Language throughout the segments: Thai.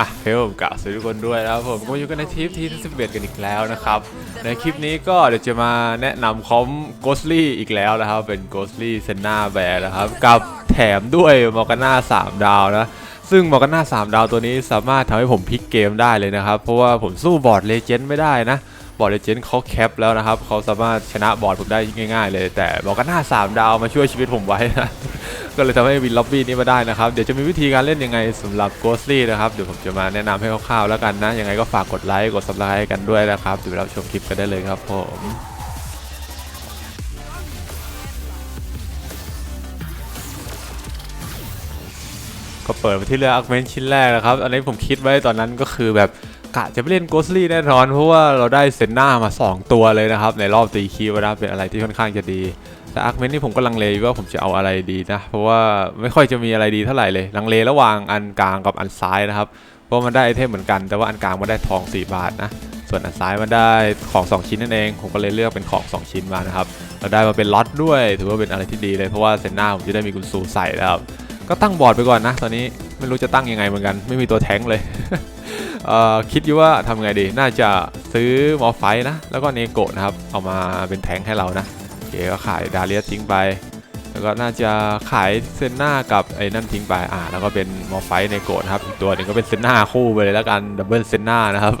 อะเฮ้ยผมกล่าวสวัสดีทุกคนด้วยนะครับผมก็อยู่กันในทริปที่สิบเอ็ดกันอีกแล้วนะครับ ในคลิปนี้ก็เดี๋ยวจะมาแนะนำคอมโกสลี่อีกแล้วนะครับ เป็นโกสลี่เซนนาแบร์นะครับกับแถมด้วยมอร์กาน่า3ดาวนะซึ่งมอร์กาน่า3ดาวตัวนี้สามารถทำให้ผมพลิกเกมได้เลยนะครับ เพราะว่าผมสู้บอร์ดเลเจนด์ไม่ได้นะ บอร์ดเลเจนด์เขาแคปแล้วนะครับเขาสามารถชนะบอร์ดผมได้ง่ายๆ เลย แต่มอร์กาน่า3 ดาวมาช่วยชีวิตผมไว้นะ ก็เลยทำให้วินล็อบบี้นี้มาได้นะครับ เดี๋ยวจะมีวิธีการเล่นยังไงสำหรับ Ghostly นะครับ เดี๋ยวผมจะมาแนะนำให้คร่าวๆแล้วกันนะ ยังไงก็ฝากกดไลค์กด subscribe กันด้วยนะครับเดี๋ยวเราชมคลิปกันได้เลยครับผมก็เปิดมาที่เรืออักเมนชิ้นแรกนะครับ อันนี้ผมคิดไว้ตอนนั้นก็คือแบบ กะจะไปเล่น Ghostly แน่นอน เพราะว่าเราได้เซนนามา 2 ตัวเลยนะครับ ในรอบตีคีวนะเป็นอะไรที่ค่อนข้างจะดีแต่อาร์คเมนนี่ผมก็ลังเลว่าผมจะเอาอะไรดีนะ เพราะว่าไม่ค่อยจะมีอะไรดีเท่าไหร่เลย ลังเลระหว่างอันกลางกับอันซ้ายนะครับเพราะมันได้ไอเทมเหมือนกัน แต่ว่าอันกลางมันได้ทอง 4 บาทนะส่วนอันซ้ายมันได้ของ 2 ชิ้นนั่นเอง ผมก็เลยเลือกเป็นของ 2 ชิ้นมานะครับเราได้มาเป็นล็อตด้วย ถือว่าเป็นอะไรที่ดีเลยเพราะว่าเซนนาผมจะได้มีกุญซูใส่แล้วครับก็ตั้งบอร์ดไปก่อนนะ ตอนนี้ไม่รู้จะตั้งยังไงเหมือนกัน ไม่มีตัวแท้งเลย คิดอยู่ว่าทำไงดี น่าจะซื้อมอไฟนะ แล้วก็เนโกะนะครับ เอามาเป็นแทงให้เรานะโอเคก็ขายดาเลียทิ้งไป แล้วก็น่าจะขายเซนหน้ากับไอ้นั่นทิ้งไป อ่า แล้วก็เป็นมอไฟในโกดนะครับ อีกตัวหนึ่งก็เป็นเซนหน้าคู่ไปเลยแล้วกัน ดับเบิลเซนหน้านะครับ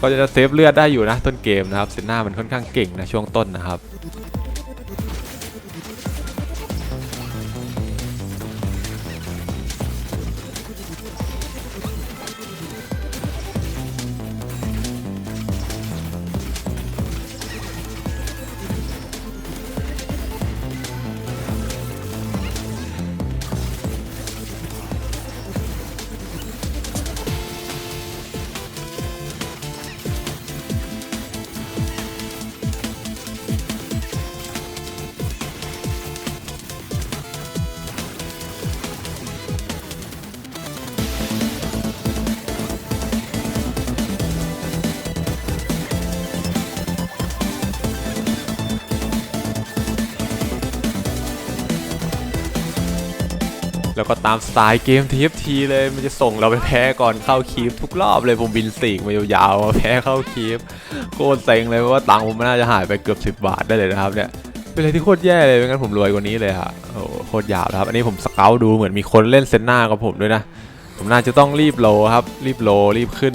ก็จะเซฟเลือดได้อยู่นะต้นเกมนะครับ เซนหน้ามันค่อนข้างเก่งนะช่วงต้นนะครับ แล้วก็ตามสไตล์เกม TFT เลยมันจะส่งเราไปแพ้ก่อนเข้าคีฟทุกรอบเลยผมบินสีกมายาวๆมาแพ้เข้าคีฟโคตรเซ็งเลยเพราะว่าตังค์ผมมันน่าจะหายไปเกือบ 10 บาทได้เลยนะครับเนี่ยเป็นอะไรที่โคตรแย่เลยไม่งั้นผมรวยกว่านี้เลยค่ะโอ้โหโคตรยาวนะครับ อันนี้ผมสเกลดูเหมือนมีคนเล่นเซนนากับผมด้วยนะ ผมน่าจะต้องรีบโลครับ รีบโลรีบขึ้น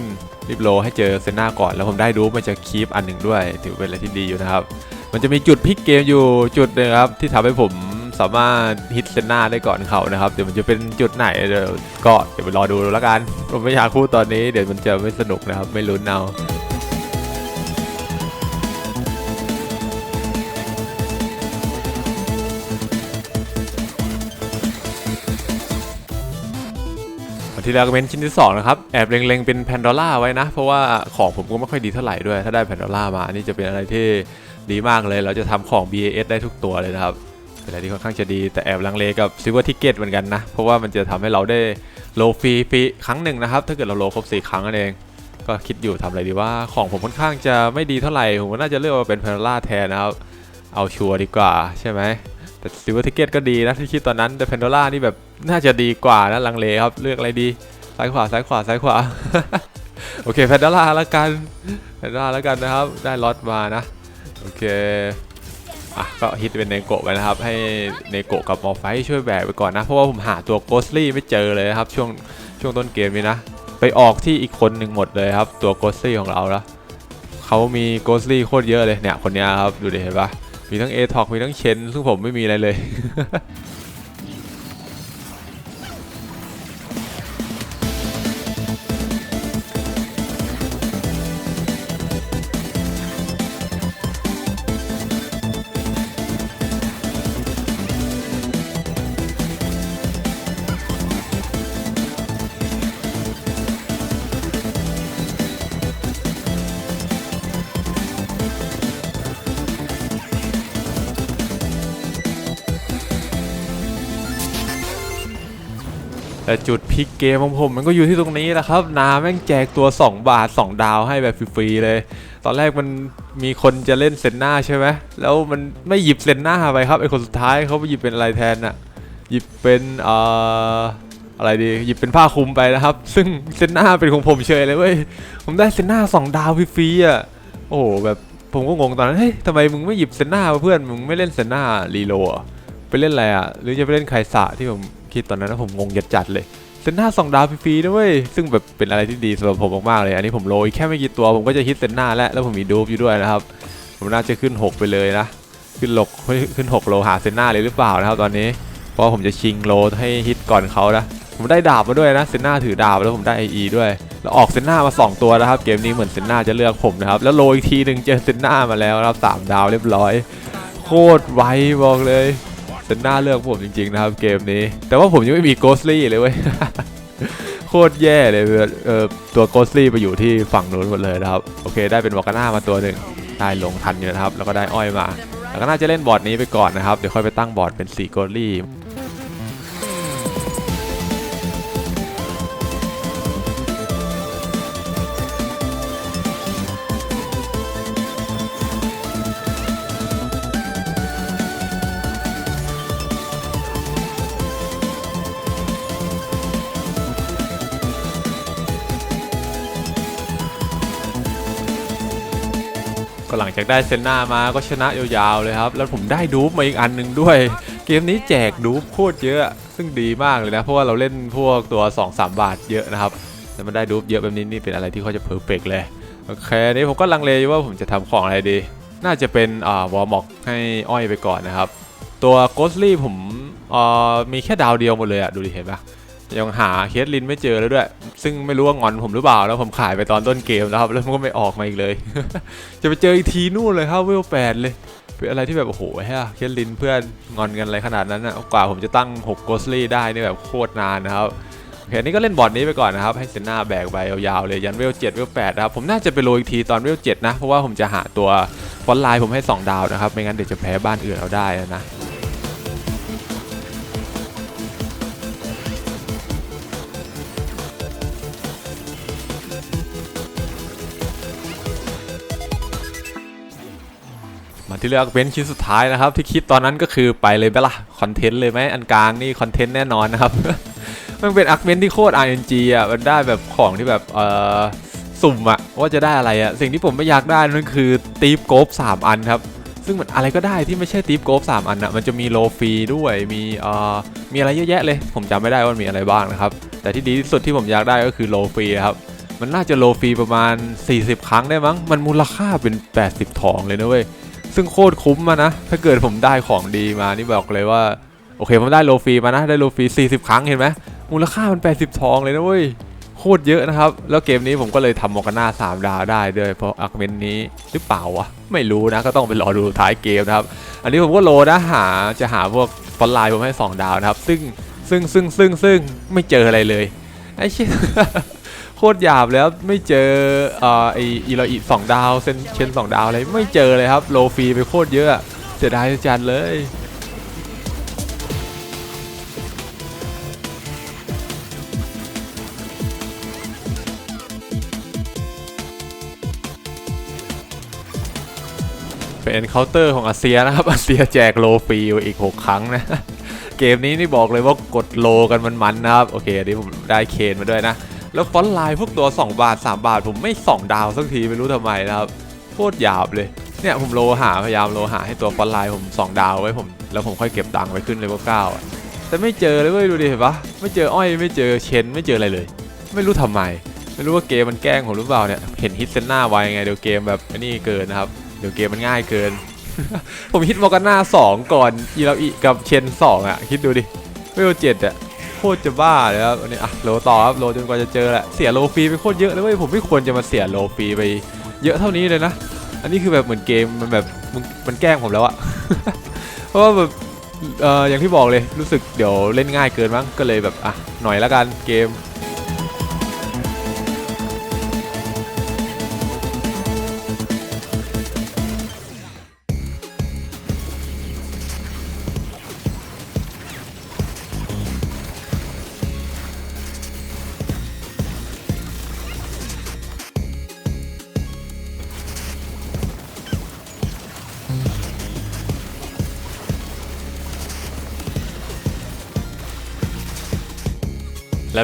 รีบโลให้เจอเซนนาก่อน แล้วผมได้ดูมันจะคีฟอันหนึ่งด้วย ถือเป็นอะไรที่ดีอยู่นะครับ มันจะมีจุดพลิกเกมอยู่จุดนึงครับที่ทำให้ผม สามารถฮิตเซนหน้าได้ก่อนเขานะครับ เดี๋ยวมันจะเป็นจุดไหนเดี๋ยวก็เดี๋ยวไปรอดูแล้วกัน ผมไม่อยากพูดตอนนี้เดี๋ยวมันจะไม่สนุกนะครับ ไม่ลุ้นเอาที่แรกเป็นชิ้นที่สองนะครับแอบเล็งๆเป็นแพนดอล่าไว้นะ เพราะว่าของผมก็ไม่ค่อยดีเท่าไหร่ด้วย ถ้าได้แพนดอล่ามานี่จะเป็นอะไรที่ดีมากเลย เราจะทำของ BAS ได้ทุกตัวเลยนะครับ เป็นอะไรที่ค่อนข้างจะดีแต่แอบลังเลกับซิ l เวอร์ทิเกตเหมือนกันนะ เพราะว่ามันจะทำให้เราได้โลฟรีฟรีครั้งหนึ่งนะครับ ถ้าเกิดเราโลครบ 4 ครั้งนั่นเอง ก็คิดอยู่ทำอะไรดีว่าของผมค่อนข้างจะไม่ดีเท่าไหร่ ผมก็น่าจะเลือกมาเป็นพาราล่าแทนนะครับ เอาชัวร์ดีกว่าใช่ไหมแต่ซิ l เวอร์ทิเกตก็ดีนะที่คิดตอนนั้นแต่แพนโดล่านี่แบบน่าจะดีกว่านะลังเลครับเลือกอะไรดีซ้ายขวาซ้ายขวาซ้ายขวาโอเคแพนโดล่าแล้วกันแพนโดล่าแล้วกันนะครับ ได้ล็อตมานะ โอเค อะก็ฮิตเป็นเนโกะไปนะครับ ให้เนโกะกับมอไฟช่วยแบกไปก่อนนะ เพราะว่าผมหาตัวโกสลี่ไม่เจอเลยนะครับช่วงช่วงต้นเกมนี้นะ ไปออกที่อีกคนหนึ่งหมดเลยครับ ตัวโกสลี่ของเราแล้วเขามีโกสลี่โคตรเยอะเลยเนี่ยคนนี้ครับดูดิเห็นปะมีทั้งเอทอกมีทั้งเชนซึ่งผมไม่มีอะไรเลย แต่จุดพลิกเกมของผมมันก็อยู่ที่ตรงนี้แหละครับ นาแม่งแจกตัว 2 บาท 2 ดาวให้แบบฟรีๆเลย ตอนแรกมันมีคนจะเล่นเซนนาใช่ไหมแล้วมันไม่หยิบเซนนาไปครับไอคนสุดท้ายเขาไปหยิบเป็นอะไรแทนน่ะหยิบเป็นเอ่ออะไรดีหยิบเป็นผ้าคลุมไปนะครับ ซึ่งเซนนาเป็นของผมเฉยเลยเว้ยผมได้เซนนาสองดาวฟรีๆอะโอ้โหแบบผมก็งงตอนนั้นเฮ้ยทำไมมึงไม่หยิบเซนนาเพื่อนมึงไม่เล่นเซนนารีโลไปเล่นอะไรอะหรือจะไปเล่นไคสะที่ผม คิดตอนนั้นผมงงจัดเลยเซนหน้าสองดาวฟรีๆนะเว้ยซึ่งแบบเป็นอะไรที่ดีสำหรับผมมากๆเลย อันนี้ผมโรยแค่ไม่กี่ตัวผมก็จะฮิตเซนหน้าแล้วแล้วผมมีดูฟอยู่ด้วยนะครับ ผมน่าจะขึ้น 6 ไปเลยนะ ขึ้นหลกขึ้น 6 โลหาเซนหน้าเลยหรือเปล่านะครับ ตอนนี้เพราะผมจะชิงโลให้ฮิตก่อนเขานะผมได้ดาบมาด้วยนะเซนหน้าถือดาบแล้วผมได้ IE ด้วยแล้วออกเซนหน้ามา 2 ตัวนะครับ เกมนี้เหมือนเซนหน้าจะเลือกผมนะครับแล้วโรอีกทีหนึ่งเจอเซนหน้ามาแล้วนะครับสามดาวเรียบร้อย โคตรไวบอกเลย เซนหน้าเลือกผมจริงๆนะครับเกมนี้ แต่ว่าผมยังไม่มีโกสลี่เลยเว้ยโคตรแย่เลยเออตัวโกสลี่ไปอยู่ที่ฝั่งนู้นหมดเลยนะครับ โอเค ได้เป็นวากาน่ามาตัวหนึ่งได้ลงทันอยู่นะครับ แล้วก็ได้อ้อยมา แล้วก็น่าจะเล่นบอร์ดนี้ไปก่อนนะครับ เดี๋ยวค่อยไปตั้งบอร์ดเป็น4โกสลี่ หลังจากได้เซนนามาก็ชนะยาวๆเลยครับ แล้วผมได้ดูปมาอีกอันหนึ่งด้วย เกมนี้แจกดูปโคตรเยอะ ซึ่งดีมากเลยนะ เพราะว่าเราเล่นพวกตัว 2-3 บาทเยอะนะครับแล้วมันได้ดูปเยอะแบบนี้นี่เป็นอะไรที่เขาจะเพอร์เฟกเลย โอเค นี้ผมก็ลังเลอยู่ว่าผมจะทำของอะไรดี น่าจะเป็นอ่าวอลม็อกให้อ้อยไปก่อนนะครับ ตัวโกสลี่ผมอ่ามีแค่ดาวเดียวหมดเลยอะดูดิเห็นปะ ยังหาเคสลินไม่เจอแล้วด้วย ซึ่งไม่รู้ว่างอนผมหรือเปล่าแล้วผมขายไปตอนต้นเกมนะครับ แล้วมันก็ไม่ออกมาอีกเลย จะไปเจออีกทีนู่นเลยครับเวลแปดเลยเป็นอะไรที่แบบโอ้โหแฮะเคสลินเพื่อนงอนกันอะไรขนาดนั้นนะกว่าผมจะตั้ง6โกสลี่ได้นี่แบบโคตรนานนะครับโอเคนี่ก็เล่นบอร์ดนี้ไปก่อนนะครับ ให้เซนนาแบกไปยาวๆเลยยันเวล7เวล8นะครับผมน่าจะไปโรยอีกทีตอนเวล7นะเพราะว่าผมจะหาตัวฟอนไลน์ผมให้ 2 ดาวนะครับไม่งั้นเดี๋ยวจะแพ้บ้านอื่นเอาได้นะ ที่เลือกเว้นชิ้นสุดท้ายนะครับ ที่คิดตอนนั้นก็คือไปเลยไหมล่ะคอนเทนต์เลยไหมอันกลางนี่คอนเทนต์แน่นอนนะครับ มันเป็นอาร์เมนที่โคตร RNG อะมันได้แบบของที่แบบเออสุ่มอะว่าจะได้อะไรอะสิ่งที่ผมไม่อยากได้นั่นคือตีฟโกฟสามอันครับซึ่งมันอะไรก็ได้ที่ไม่ใช่ตีฟโกฟสามอันอะมันจะมีโลฟรีด้วยมีเอ่อมีอะไรเยอะแยะเลย ผมจำไม่ได้ว่ามีอะไรบ้างนะครับแต่ที่ดีที่สุดที่ผมอยากได้ก็คือโลฟรีครับมันน่าจะโลฟรีประมาณ 40 ครั้งได้มั้ง มันมูลค่าเป็น 80 ทองเลยนะเว้ย ซึ่งโคตรคุ้มอะนะ ถ้าเกิดผมได้ของดีมานี่บอกเลยว่า โอเคผมได้โลฟีมานะ ได้โลฟี40 ครั้งเห็นไหมมูลค่ามัน 80 ทองเลยนะเว้ย โคตรเยอะนะครับ แล้วเกมนี้ผมก็เลยทำมอร์กาน่า3ดาวได้ด้วยเพราะอาร์เมนนี้หรือเปล่าวะ ไม่รู้นะ ก็ต้องไปรอดูท้ายเกมนะครับ อันนี้ผมก็โลนะหาจะหาพวกฟอนไลน์ผมให้ 2 ดาวนะครับ ซึ่งซึ่งซึ่งซึ่งซึ่งไม่เจออะไรเลยไอ้เชี่ย โคตรหยาบแล้วไม่เจอเอ่อไออีลออีสองดาวเซนเชนสองดาวอะไรไม่เจอเลยครับโลฟรีไปโคตรเยอะเสียดายจัดเลยเป็นเคาน์เตอร์ของอาเซียนะครับอาเซียแจกโลฟรีอีก 6 ครั้งนะ เกมนี้นี่บอกเลยว่ากดโลกันมันๆนะครับ โอเคอันนี้ผมได้เคนมาด้วยนะ แล้วฟอนต์ไลน์พวกตัว 2 บาท 3 บาท ผมไม่ 2 ดาวสักทีไม่รู้ทำไมนะครับโคตรหยาบเลยเนี่ยผมโลหาพยายามโลหาให้ตัวฟอนต์ไลน์ผม 2 ดาวไว้ผมแล้วผมค่อยเก็บตังค์ไปขึ้นเลเวลเก้าอะแต่ไม่เจอเลยเว้ยดูดิเห็นปะไม่เจออ้อยไม่เจอเชนไม่เจออะไรเลย ไม่รู้ทำไม ไม่รู้ว่าเกมมันแกล้งผมหรือเปล่าเนี่ยเห็นฮิตเซนหน้าไว้ไงเดี๋ยวเกมแบบนนี้เกินนะครับเดี๋ยวเกมมันง่ายเกิน ผมฮิตมอร์กาน่าสองก่อนอีราอิกับเชนสองอะคิดดูดิเวลเจ็ดอะ ตรจะบ้าเลยครับอันนี้อะโลต่อครับโลจนกว่าจะเจอแหละเสียโลฟรีไปโคตรเยอะเลยเว้ยผมไม่ควรจะมาเสียโลฟรีไปเยอะเท่านี้เลยนะ อันนี้คือแบบเหมือนเกมมันแบบมันมันแกล้งผมแล้วอะเพราะว่าแบบเอ่ออย่างที่บอกเลยรู้สึกเดี๋ยวเล่นง่ายเกินมั้งก็เลยแบบอะหน่อยละกันเกม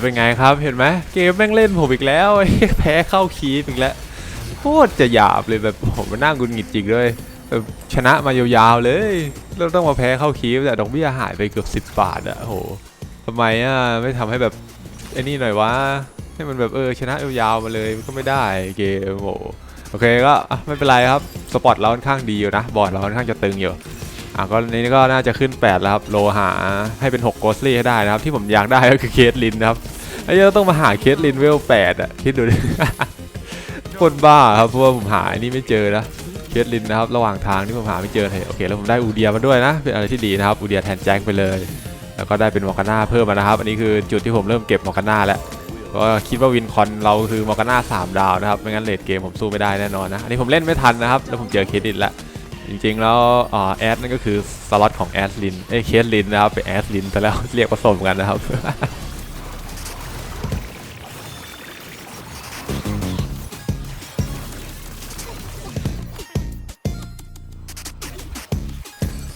เป็นไงครับเห็นไหมเกมแม่งเล่นผมอีกแล้วแพ้เข้าคีบอีกแล้วโคตรจะหยาบเลยแบบผมมานั่งกุนหงิดจริงเลยแบบชนะมายาวๆเลยแล้วต้องมาแพ้เข้าคีบแต่ดอกเบี้ยหายไปเกือบสิบบาทอะโหทำไมอะไม่ทำให้แบบไอ้นี่หน่อยวะให้มันแบบเออชนะยาวๆมาเลยก็ไม่ได้เกมโอ้โหโอเคก็ไม่เป็นไรครับสปอตเราค่อนข้างดีอยู่นะบอร์ดเราค่อนข้างจะตึงอยู่ อะก็นี้ก็น่าจะขึ้น 8 แล้วครับ โลหาให้เป็น 6 โกสลี่ให้ได้นะครับ ที่ผมอยากได้ก็คือเคสลินครับไอ้เหี้ยต้องมาหาเคสลินเวล8อะ คิดดูดิคตรบ้าครับ เพราะว่าผมหาอันนี้ไม่เจอนะ เคสลินนะครับ ระหว่างทางที่ผมหาไม่เจอเลยโอเค แล้วผมได้อูเดียมาด้วยนะ เป็นอะไรที่ดีนะครับ อูเดียแทนแจ็คไปเลย แล้วก็ได้เป็นมอร์กาน่าเพิ่มมานะครับ อันนี้คือจุดที่ผมเริ่มเก็บมอร์กาน่าแล้ว ก็คิดว่าวินคอนเราคือมอร์กาน่า3ดาวนะครับ ไม่งั้นเลดเกมผมสู้ไม่ได้แน่นอนนะ อันนี้ผมเล่นไม่ทันนะครับ แล้วผมเจอเคสลินแล้ว จริงๆแล้วอแอดนั่นก็คือสล็อตของแอดลินเอ้เคสลินนะครับเป็นแอดลินไปแล้วเรียกผสมกันนะครับ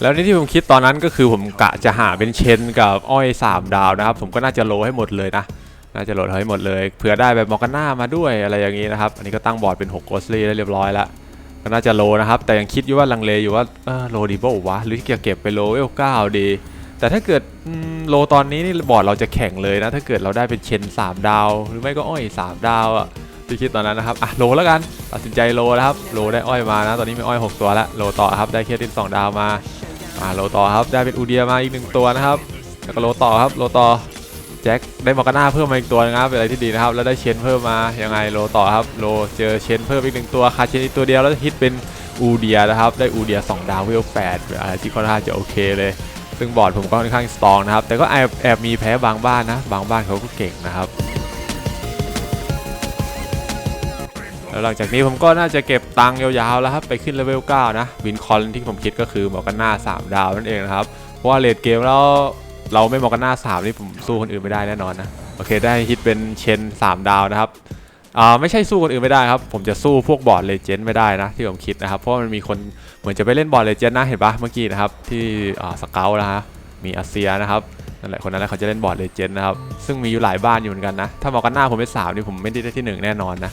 แล้วนี่ที่ผมคิดตอนนั้นก็คือผมกะจะหาเป็นเชนกับอ้อย 3 ดาวนะครับ ผมก็น่าจะโลให้หมดเลยนะ น่าจะโหลดให้หมดเลยเผื่อได้แบบมอร์กาน่ามาด้วยอะไรอย่างนี้นะครับ อันนี้ก็ตั้งบอร์ดเป็น6โกสลีได้เรียบร้อยแล้ว ก็น่าจะโลนะครับ แต่ยังคิดอยู่ว่าลังเลอยู่ว่าโลดีป่าวะหรือจะเก็บไปโลเวลเก้าดี แต่ถ้าเกิดโลตอนนี้นี่บอร์ดเราจะแข่งเลยนะ ถ้าเกิดเราได้เป็นเชน 3 ดาว หรือไม่ก็อ้อย 3 ดาวอะที่คิดตอนนั้นนะครับ อะโลแล้วกัน ตัดสินใจโลนะครับ โลได้อ้อยมานะ ตอนนี้มีอ้อย 6 ตัวล้วโลต่อครับ ได้เคสติน2ดาวมา อ่าโลต่อครับ ได้เป็นอูเดียมาอีกหนึ่งตัวนะครับ แล้วก็โลต่อครับ โลต่อ แจ็คได้มอร์กาน่าเพิ่มมาอีกตัวนะครับเป็นอะไรที่ดีนะครับ แล้วได้เชนเพิ่มมายังไงโลต่อครับโลเจอเชนเพิ่มอีกหนึ่งตัวคาเชนอีกตัวเดียวแล้วฮิตเป็นอูเดียนะครับได้อูเดีย2ดาวเวล8อะไรที่ค่อนข้างจะโอเคเลย ซึ่งบอร์ดผมก็ค่อนข้างสตองนะครับ แต่ก็แอบแอบมีแพ้บางบ้านนะ บางบ้านเขาก็เก่งนะครับแล้วหลังจากนี้ผมก็น่าจะเก็บตังค์ยาวๆแล้วครับไปขึ้นเลเวล9นะวินคอนที่ผมคิดก็คือหมอกันหน้า 3 ดาวนั่นเองนะครับเพราะว่าเลดเกมแล้ว เราไม่หมอกันหน้า3นี่ผมสู้คนอื่นไม่ได้แน่นอนนะโอเคได้ฮิตเป็นเชน3ดาวนะครับอ่าไม่ใช่สู้คนอื่นไม่ได้ครับ ผมจะสู้พวกบอร์ดเลเจนด์ไม่ได้นะที่ผมคิดนะครับ เพราะมันมีคนเหมือนจะไปเล่นบอร์ดเลเจนด์นะเห็นปะเมื่อกี้นะครับที่อ่าสเกลนะฮะมีอาเซียนะครับนั่นแหละคนนั้นแหละเขาจะเล่นบอร์ดเลเจนด์นะครับซึ่งมีอยู่หลายบ้านอยู่เหมือนกันนะถ้ามองกันหน้าผมเป็นสามนี่ผมไม่ได้ที่หนึ่งแน่นอนนะ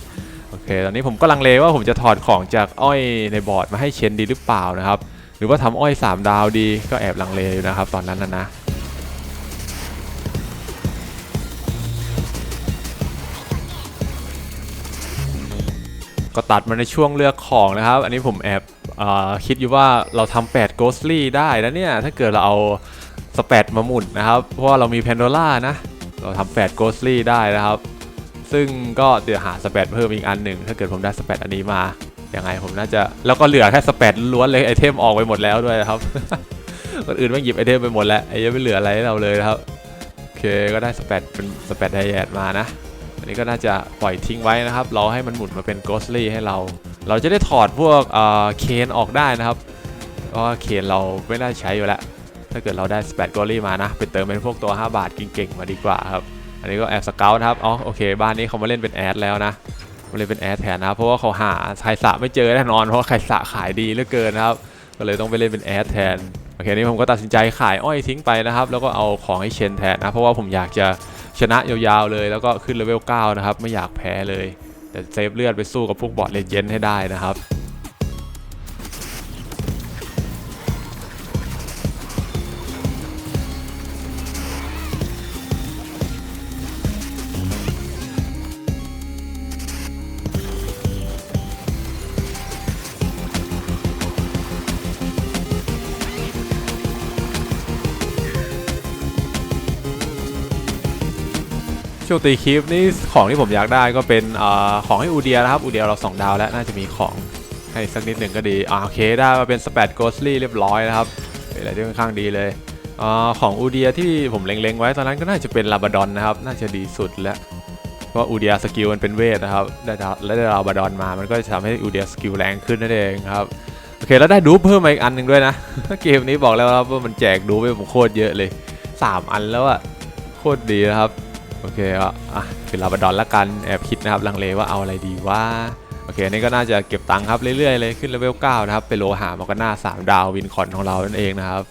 โอเคตอนนี้ผมก็ลังเลว่าผมจะถอดของจากอ้อยในบอร์ดมาให้เชนดีหรือเปล่านะครับหรือว่าทำอ้อย 3 ดาวดีก็แอบลังเลอยู่นะครับตอนนั้นนะนะ ก็ตัดมาในช่วงเลือกของนะครับ อันนี้ผมแอบอคิดอยู่ว่าเราทำ8 Ghostly ได้นะเนี่ย ถ้าเกิดเราเอาสเปดมาหมุนนะครับ เพราะว่าเรามี Pandora นะ เราทำ8 Ghostly ได้นะครับ ซึ่งก็เดี๋ยวหาสเปดเพิ่มอีกอันหนึ่ง ถ้าเกิดผมได้สเปดอันนี้มา ยังไงผมน่าจะ แล้วก็เหลือแค่สเปดล้วนเลยไอเทมออกไปหมดแล้วด้วยครับ คนอื่นไม่หยิบไอเทมไปหมดแล้วไอ้ยังไม่เหลืออะไรให้เราเลยนะครับ โอเค ก็ได้สเปดเป็นสเปดไดแอดมานะ อันนี้ก็น่าจะปล่อยทิ้งไว้นะครับรอให้มันหมุนมาเป็น Ghostly ให้เรา เราจะได้ถอดพวกเอ่อเคนออกได้นะครับ เพราะเคนเราไม่ได้ใช้อยู่แล้ว ถ้าเกิดเราได้สเปด Ghostly มานะ ไปเติมเป็นพวกตัว 5 บาทเก่งๆ มาดีกว่าครับ อันนี้ก็แอบสเกลนะครับ อ๋อโอเค บ้านนี้เขามาเล่นเป็นแอดแล้วนะมาเล่นเป็นแอดแทนนะ เพราะว่าเขาหาไคสะไม่เจอแน่นอน เพราะว่าไคสะขายดีเหลือเกินนะครับ ก็เลยต้องไปเล่นเป็นแอดแทน โอเค นี่ผมก็ตัดสินใจขายอ้อยทิ้งไปนะครับ แล้วก็เอาของให้เชนแทนนะ เพราะว่าผมอยากจะ ชนะยาวๆเลยแล้วก็ขึ้นเลเวล9นะครับไม่อยากแพ้เลย แต่เซฟเลือดไปสู้กับพวกบอทเลเจนด์ให้ได้นะครับ ช่วงตีคลิปนี่ของที่ผมอยากได้ก็เป็นอของให้อูเดียนะครับอูเดียเรา2ดาวแล้วน่าจะมีของให้สักนิดหนึ่งก็ดีอ่าโอเคได้มาเป็นสเปดโกสลี่เรียบร้อยนะครับเป็นอะไรที่ค่อนข้างดีเลยอของอูเดียที่ผมเล็งๆไว้ตอนนั้นก็น่าจะเป็นลาบาดอนนะครับน่าจะดีสุดแล้วเพราะอูเดียสกิลมันเป็นเวทนะครับได้ดาวและได้ลาบาดอนมามันก็จะทำให้อูเดียสกิลแรงขึ้นนั่นเองครับโอเคแล้วได้ดูเพิ่มมาอีกอันหนึ่งด้วยนะเกมนี้บอกแล้วครับว่ามันแจกดูไปผมโคตรเยอะเลยสามอันแล้วอะโคตรดีนะครับ โอเคอะอะเป็นลาบดอนละกันแอบคิดนะครับลังเลว่าเอาอะไรดีว่าโอเคนี่ก็น่าจะเก็บตังค์ครับเรื่อยๆเลยขึ้นเลเวล9นะครับเปโลหามอกน่า3 ดาววินคอนของเรานั่นเองนะครับ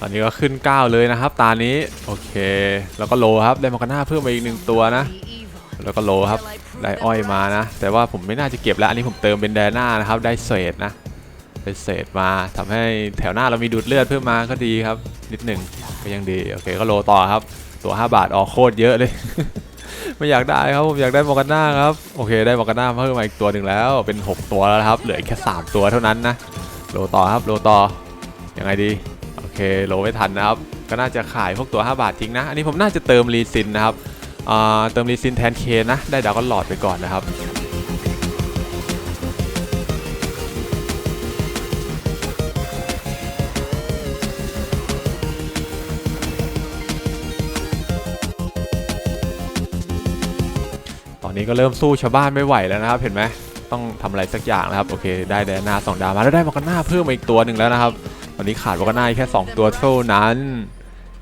ตอนนี้ก็ขึ้น 9 เลยนะครับ ตานี้ โอเค แล้วก็โลครับ ได้มากาน่าเพิ่มไปอีกหนึ่งตัวนะ แล้วก็โลครับ ได้อ้อยมานะ แต่ว่าผมไม่น่าจะเก็บแล้ว อันนี้ผมเติมเป็นแดน่านะครับ ได้เศษนะได้เศษมาทำให้แถวหน้าเรามีดูดเลือดเพิ่มมาก็ดีครับ นิดหนึ่งก็ยังดี โอเคก็โลต่อครับ ตัว 5 บาทออกโคตรเยอะเลย ไม่อยากได้ครับ ผมอยากได้มอร์กาน่าครับ โอเค ได้มอร์กาน่าเพิ่มมาอีกตัวหนึ่งแล้ว เป็น 6 ตัวแล้วครับ เหลือแค่ 3 ตัวเท่านั้นนะ โลต่อครับ โลต่อ ยังไงดี โอเค โลไม่ทันนะครับ ก็น่าจะขายพวกตัว 5 บาททิ้งนะ อันนี้ผมน่าจะเติมรีซินนะครับ เติมรีซินแทนเคนนะ ได้ดาวก็หลอดไปก่อนนะครับตอนนี้ก็เริ่มสู้ชาวบ้านไม่ไหวแล้วนะครับ เห็นไหมต้องทำอะไรสักอย่างนะครับ โอเค ได้แดนาสองดาวมาแล้วได้มอกน่าเพิ่มมาอีกตัวหนึ่งแล้วนะครับ ตอนนี้ขาดมอกน่าแค่ 2 ตัวเท่านั้น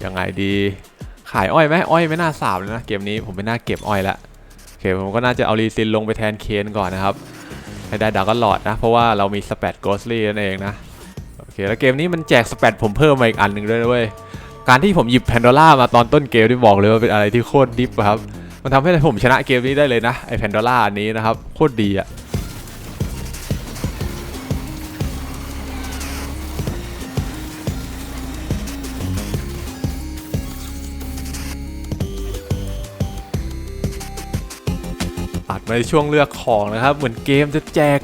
ยังไงดี ขายอ้อยไหมอ้อยไม่น่าสาบเลยนะเกมนี้ผมไม่น่าเก็บอ้อยละโอเคผมก็น่าจะเอารีซินลงไปแทนเคนก่อนนะครับให้ได้ดาวก็หลอดนะ เพราะว่าเรามีสเปดโกสลี่นั่นเองนะโอเคแล้วเกมนี้มันแจกสเปดผมเพิ่มมาอีกอันหนึ่งด้วยเว้ยการที่ผมหยิบแพนโดล่ามาตอนต้นเกมที่บอกเลยว่าเป็นอะไรที่โคตรดิฟครับมันทำให้ผมชนะเกมนี้ได้เลยนะไอแพนโดล่าอันนี้นะครับโคตรดีอะ ในช่วงเลือกของนะครับ เหมือนเกมจะแจก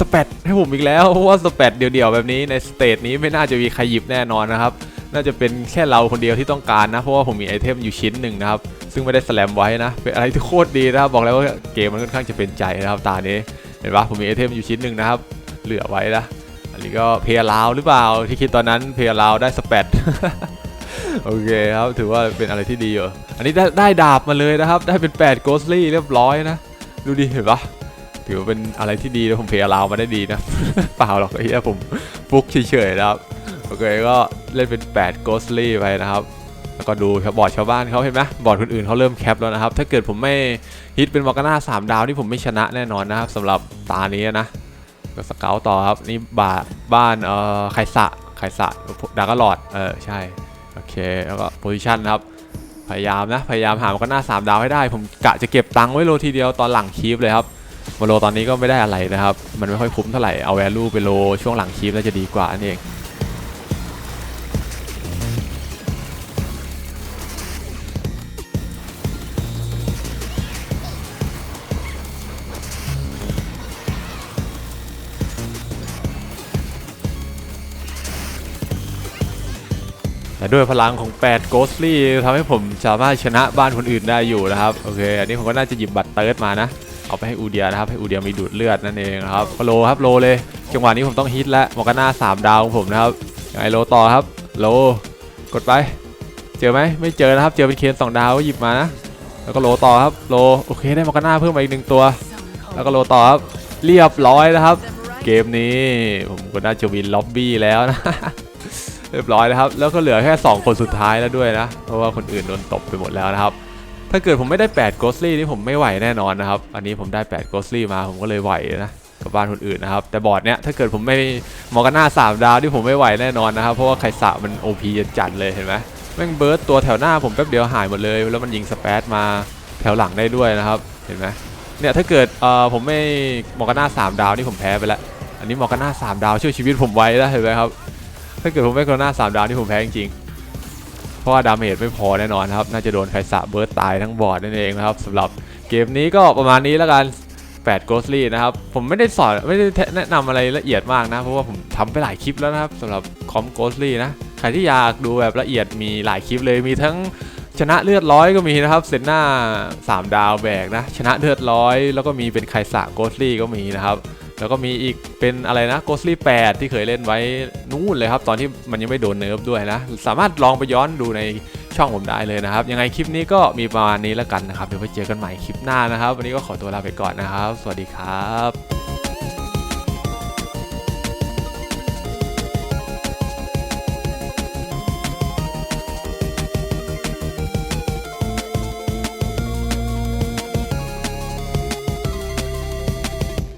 สเปดให้ผมอีกแล้วเพราะว่าสเปดเดี่ยวๆแบบนี้ในสเตจนี้ไม่น่าจะมีใครหยิบแน่นอนนะครับ น่าจะเป็นแค่เราคนเดียวที่ต้องการนะ เพราะว่าผมมีไอเทมอยู่ชิ้นหนึ่งนะครับ ซึ่งไม่ได้สแลมไว้นะ เป็นอะไรที่โคตรดีนะครับ บอกแล้วว่าเกมมันค่อนข้างจะเป็นใจนะครับตานี้เห็นปะผมมีไอเทมอยู่ชิ้นหนึ่งนะครับ เหลือไว้นะอันนี้ก็เพย์ลาวหรือเปล่าที่คิดตอนนั้นเพย์ลาวได้สเปดโอเคครับถือว่าเป็นอะไรที่ดีอยู่อันนี้ได้ได้ดาบมาเลยนะครับ ได้เป็น8 g h o s t l y เรียบร้อยนะ ดูดิเห็นปะถือว่าเป็นอะไรที่ดีแล้วผมเพย์ลาวมาได้ดีนะ เปล่าหรอกไอ้เหี้ยผมฟุกเฉยๆนะครับโอเคก็เล่นเป็น8 g h o s t l y ไปนะครับแล้วก็ดูบอร์ดชาวบ้านเขาเห็นไหมบอร์ดคนอื่นเขาเริ่มแคปแล้วนะครับ ถ้าเกิดผมไม่ฮิตเป็นมอร์กาน่าสามดาวนี่ผมไม่ชนะแน่นอนนะครับสำหรับตานี้นะก็สเกลต่อครับนี่บาบ้านเอ่อไคสะไคสะดากลอดเออใช่โอเคแล้วก็โพซิชันนะครับ พยายามนะ พยายามหามอร์กาน่าสามดาวให้ได้ ผมกะจะเก็บตังค์ไว้โลทีเดียวตอนหลังคีฟเลยครับมาโลตอนนี้ก็ไม่ได้อะไรนะครับ มันไม่ค่อยคุ้มเท่าไหร่ เอาแวลูไปโลช่วงหลังคีฟน่าจะดีกว่านั่นเอง ด้วยพลังของ8 Ghostly ทำให้ผมสามารถชนะบ้านคนอื่นได้อยู่นะครับโอเคอันนี้ผมก็น่าจะหยิบบัตรเติร์ดมานะเอาไปให้อูเดียนะครับให้อูเดียมีดูดเลือดนั่นเองนะครับโลครับโลเลยจังหวะนี้ผมต้องฮิตแล้วมอกาน่า3ดาวของผมนะครับยังไงโลต่อครับโลกดไป เจอไหมไม่เจอนะครับเจอเป็นเคน2ดาวก็หยิบมานะแล้วก็โลต่อครับโลโอเคได้มอกาน่าเพิ่มมาอีกหนึ่งตัว แล้วก็โลต่อครับเรียบร้อยนะครับ เกมนี้ผมก็น่าจะวินล็อบบี้แล้วนะ เรียบร้อยนะครับ แล้วก็เหลือแค่ 2 คนสุดท้ายแล้วด้วยนะ เพราะว่าคนอื่นโดนตบไปหมดแล้วนะครับ ถ้าเกิดผมไม่ได้8 Ghostly นี่ผมไม่ไหวแน่นอนนะครับ อันนี้ผมได้8 Ghostly มาผมก็เลยไหวนะกับบ้านคนอื่นนะครับ แต่บอร์ดเนี้ยถ้าเกิดผมไม่มอร์กาน่า3ดาวที่ผมไม่ไหวแน่นอนนะครับ เพราะว่าไคสะมัน OP จัดเลยเห็นไหมแม่งเบิร์ดตัวแถวหน้าผมแป๊บเดียวหายหมดเลย แล้วมันยิงสเปซมาแถวหลังได้ด้วยนะครับ เห็นไหมเนี่ยถ้าเกิดเอ่อผมไม่มอร์กาน่า3ดาวนี่ผมแพ้ไปแล้วอันนี้มอร์กาน่า3ดาวช่วยชีวิตผมไว้แล้วเห็นไหมครับ ถ้าเกิดผมไม่โคโรนาสามดาวนี่ผมแพ้จริงๆ เพราะว่าดาเมจไม่พอแน่นอนครับ น่าจะโดนไคสะเบิร์ตตายทั้งบอร์ดนั่นเองนะครับสำหรับเกมนี้ก็ประมาณนี้แล้วกัน8 Ghostly นะครับ ผมไม่ได้สอนไม่ได้แนะนำอะไรละเอียดมากนะ เพราะว่าผมทำไปหลายคลิปแล้วนะครับสำหรับคอม Ghostly นะ ใครที่อยากดูแบบละเอียดมีหลายคลิปเลยมีทั้งชนะเลือดร้อยก็มีนะครับเซนหน้า 3 ดาวแบกนะ ชนะเลือดร้อย แล้วก็มีเป็นไคสะ Ghostly ก็มีนะครับ แล้วก็มีอีกเป็นอะไรนะ Ghostly 8 ที่เคยเล่นไว้นู่นเลยครับ ตอนที่มันยังไม่โดนเนิร์ฟด้วยนะ สามารถลองไปย้อนดูในช่องผมได้เลยนะครับ ยังไงคลิปนี้ก็มีประมาณนี้แล้วกันนะครับ เดี๋ยวไปเจอกันใหม่คลิปหน้านะครับ วันนี้ก็ขอตัวลาไปก่อนนะครับ สวัสดีครับ